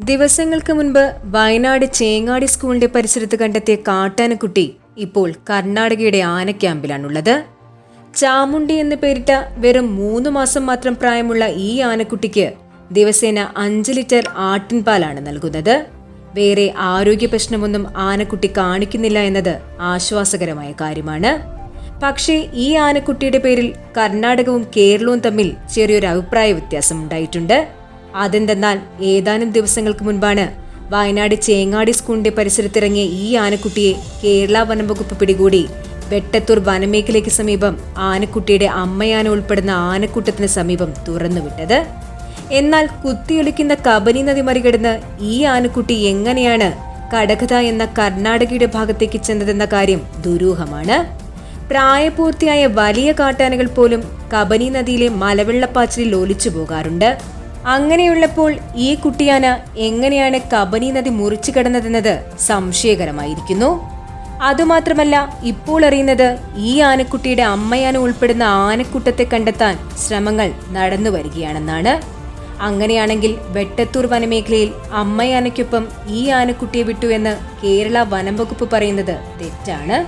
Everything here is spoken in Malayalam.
ദിവസങ്ങൾക്ക് മുൻപ് വയനാട് ചേങ്ങാടി സ്കൂളിന്റെ പരിസരത്ത് കണ്ടെത്തിയ കാട്ടാനക്കുട്ടി ഇപ്പോൾ കർണാടകയുടെ ആനക്യാമ്പിലാണുള്ളത്. ചാമുണ്ടി എന്ന് പേരിട്ട വെറും മൂന്ന് മാസം മാത്രം പ്രായമുള്ള ഈ ആനക്കുട്ടിക്ക് ദിവസേന അഞ്ച് ലിറ്റർ ആട്ടിൻപാലാണ് നൽകുന്നത്. വേറെ ആരോഗ്യ പ്രശ്നമൊന്നും ആനക്കുട്ടി കാണിക്കുന്നില്ല എന്നത് ആശ്വാസകരമായ കാര്യമാണ്. പക്ഷേ ഈ ആനക്കുട്ടിയുടെ പേരിൽ കർണാടകവും കേരളവും തമ്മിൽ ചെറിയൊരു അഭിപ്രായ വ്യത്യാസം ഉണ്ടായിട്ടുണ്ട്. അതെന്തെന്നാൽ ഏതാനും ദിവസങ്ങൾക്ക് മുൻപാണ് വയനാട് ചേങ്ങാടി സ്കൂളിന്റെ പരിസരത്തിറങ്ങിയ ഈ ആനക്കുട്ടിയെ കേരള വനംവകുപ്പ് പിടികൂടി വെട്ടത്തൂർ വനമേഖലയ്ക്ക് സമീപം ആനക്കുട്ടിയുടെ അമ്മയാന ഉൾപ്പെടുന്ന ആനക്കൂട്ടത്തിന് സമീപം തുറന്നുവിട്ടത്. എന്നാൽ കുത്തിയൊലിക്കുന്ന കബനി നദി മറികടന്ന് ഈ ആനക്കുട്ടി എങ്ങനെയാണ് കടകഥ എന്ന കർണാടകയുടെ ഭാഗത്തേക്ക് ചെന്നതെന്ന കാര്യം ദുരൂഹമാണ്. പ്രായപൂർത്തിയായ വലിയ കാട്ടാനകൾ പോലും കബനി നദിയിലെ മലവെള്ളപ്പാച്ചിലിൽ ഒലിച്ചു പോകാറുണ്ട്. അങ്ങനെയുള്ളപ്പോൾ ഈ കുട്ടിയാന എങ്ങനെയാണ് കബനി നദി മുറിച്ചു കടന്നതെന്നത് സംശയകരമായിരിക്കുന്നു. അതുമാത്രമല്ല ഇപ്പോൾ അറിയുന്നത് ഈ ആനക്കുട്ടിയുടെ അമ്മയാന ഉൾപ്പെടുന്ന ആനക്കൂട്ടത്തെ കണ്ടെത്താൻ ശ്രമങ്ങൾ നടന്നു വരികയാണെന്നാണ്. അങ്ങനെയാണെങ്കിൽ വെട്ടത്തൂർ വനമേഖലയിൽ അമ്മയാനയ്ക്കൊപ്പം ഈ ആനക്കുട്ടിയെ വിട്ടു എന്ന് കേരള വനം വകുപ്പ് പറയുന്നത് തെറ്റാണ്.